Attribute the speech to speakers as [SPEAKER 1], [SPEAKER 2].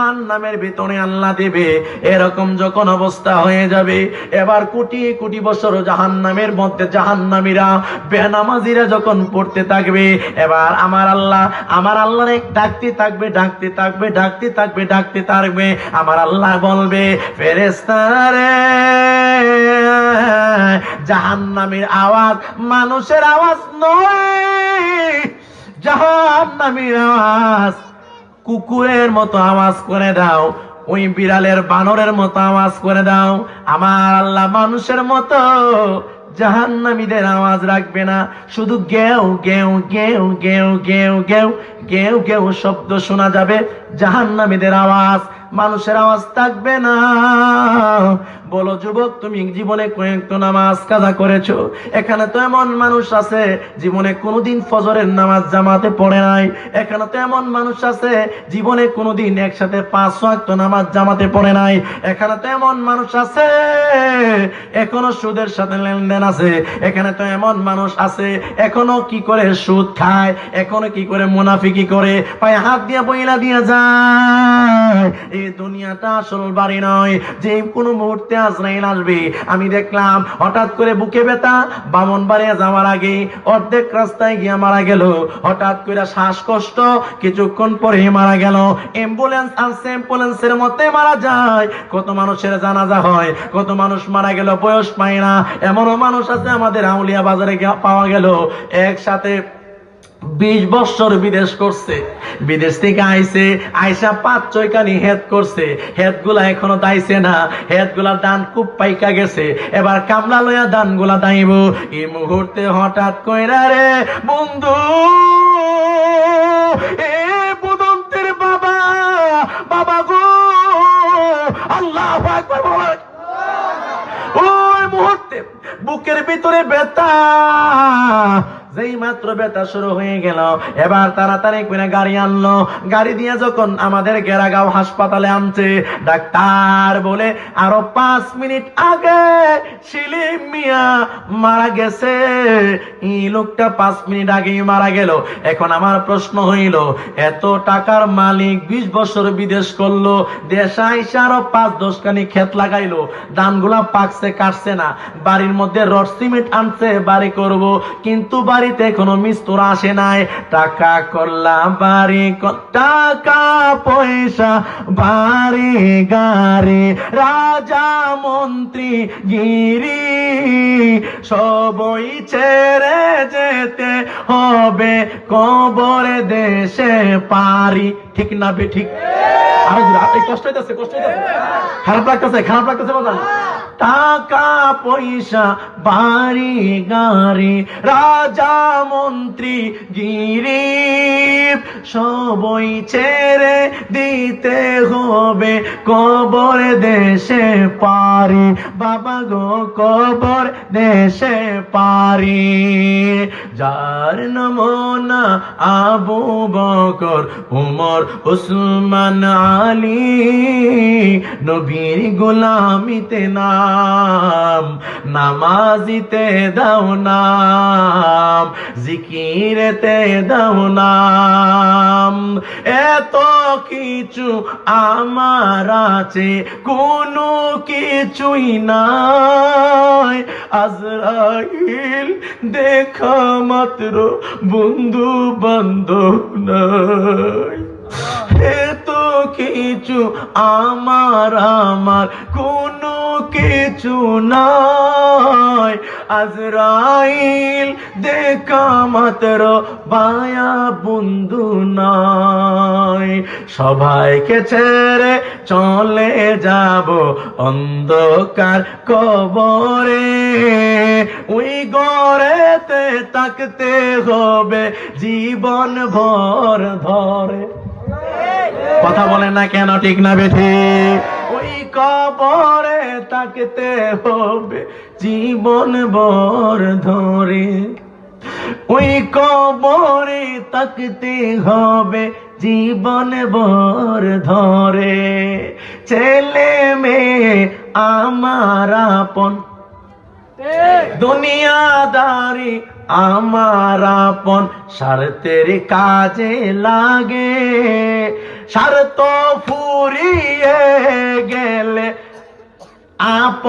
[SPEAKER 1] জাহান নামের ভিতরে আল্লাহ দেবে। এরকম যখন অবস্থা হয়ে যাবে, এবার কোটি কোটি বছর জাহান নামের মধ্যে জাহান নামীরা বেনামাজিরা যখন পড়তে থাকবে, এবার আমার আল্লাহ আমার আল্লাহ ডাকতে থাকবে ডাকতে থাকবে ডাকতে থাকবে ডাকতে থাকবে। আমার আল্লাহ বলবে ফেরেস্তারে জাহান নামের আওয়াজ মানুষের আওয়াজ নয় জাহান নামের আওয়াজ কুকুরের মতো আওয়াজ করে দাও। ওই বিড়ালের বানরের মতো আওয়াজ করে দাও। আমার আল্লাহ মানুষের মতো। জাহান্নামীদের আওয়াজ রাখবে না। শুধু গেও গেও গেও গেও গেও গেও গেও গেও শব্দ শোনা যাবে। জাহান্নামীদের আওয়াজ, মানুষের আওয়াজ থাকবে না। বলো, যুবক, তুমি জীবনে কয়েকটা নামাজ কাজা করেছ? এখানে তো এমন মানুষ আছে, জীবনে কোনোদিন ফজরের নামাজ জামাতে পড়ে নাই। এখানে তো এমন মানুষ আছে, জীবনে কোনোদিন একসাথে পাঁচ ওয়াক্ত নামাজ জামাতে পড়ে নাই। এখানে তো এমন মানুষ আছে, এখনও সুদের সাথে লেনদেন আছে। এখানে তো এমন মানুষ আছে, এখনও কি করে সুদ খায়, এখনও কি করে মুনাফিকি করে, পায়ে হাত দিয়া বইলা দিয়া যায়। এই দুনিয়াটা আসল বাড়ি নয়, যে কোনো মুহূর্তে আজরাইল আসবে আমি দেখলাম হঠাৎ করে বুকে ব্যথা, বামন বাড়িয়া যাওয়ার আগে অর্ধেক রাস্তায় গিয়ে মারা গেল। হঠাৎ করে শ্বাসকষ্ট, কিছুক্ষণ পরে মারা গেল। অ্যাম্বুলেন্স আসছে অ্যাম্বুলেন্সের মধ্যে মারা যায়। কত মানুষের জানাজা হয়, কত মানুষ মারা গেল, বয়স পায় না। এমনও মানুষ আছে আমাদের আউলিয়া বাজারে পাওয়া গেল। একসাথে বিশ বছর বিদেশ করছে। বিদেশ থেকে আইছে, আইসা পাঁচ ছয়খানি হেদ করছে। হেদগুলা এখনও দাইছে না। হেদগুলা দান খুব পাইকা গেছে। এবার কামলা লইয়া দানগুলা দাইব এই মুহূর্তে হঠাৎ কইরা রে, বন্ধু, এ বুদন্তের বাবা বাবা গো, আল্লাহ ওই মুহূর্তে বুকের ভিতরে ব্যথা যেই মাত্র ব্যথা শুরু হয়ে গেল, এবার তাড়াতাড়ি করে গাড়ি আনলো। গাড়ি দিয়ে যখন আমাদের গেরাগাঁও হাসপাতালে আনছে, ডাক্তার বলে, আরও পাঁচ মিনিট আগে শিলিম মিয়া মারা গেছে। এই লোকটা পাঁচ মিনিট আগেই মারা গেল। এখন আমার প্রশ্ন হইল, এত টাকার মালিক বিশ বছর বিদেশ করল, দেশে আইসা আরও পাঁচ দশ খানি ক্ষেত লাগাইলো, ধানগুলা পাকছে, কাটছে না, বাড়ির মধ্যে রড সিমেন্ট আনছে, বাড়ি করব, কিন্তু বাড়িতে কোনো মিস্তুর আসে নাই। টাকা করলাম বাড়ি টাকা, পয়সা, বাড়ি, গাড়ি, রাজা, মন্ত্রী, গিরি, সবই ছেড়ে যেতে হবে। কবরে দেশে পারি। ঠিক না বে ঠিক? কষ্ট হইতেছে কষ্ট হইতেছে। খারাপ লাগতেছে খারাপ লাগতেছে বাজান টাকা পয়সা বাড়ি গাড়ি রাজা মন্ত্রী গিরি সবই ছেড়ে দিতে হবে। কবর দেশে পারি বাবা গো কবর দেশে পারি। যার নমনা আবু বকর উমর উসমান আলী নবীর গোলামিতে নাম, নামাজিতে দাও নাম, জিকিরেতে দাও নাম। এত কিছু আমার আছে, কোনো কিছুই নাই। আজরাইল দেখা মাত্র বন্ধু বান্ধব নাই। এত কিছু আমার আমার কোনো কিছু নাই। আজরাইল দেখা মাত্র বায়া বন্ধু নাই। সবাইকে ছেড়ে চলে যাব অন্ধকার কবরে। ওই গড়েতে তাকতে হবে জীবন ভর ধরে। কথা বলেন না কেন ঠিক না বেঠি? ওই কবরে তাকতে হবে জীবন ভর ধরে। ওই কবরে তাকতে হবে জীবন ভর ধরে। ছেলে মেয়ে আমার আপন। দুনিয়াদারি আমার আপন স্বার্থের কাজে লাগে। স্বার্থ ফুরিয়ে গেলে আপন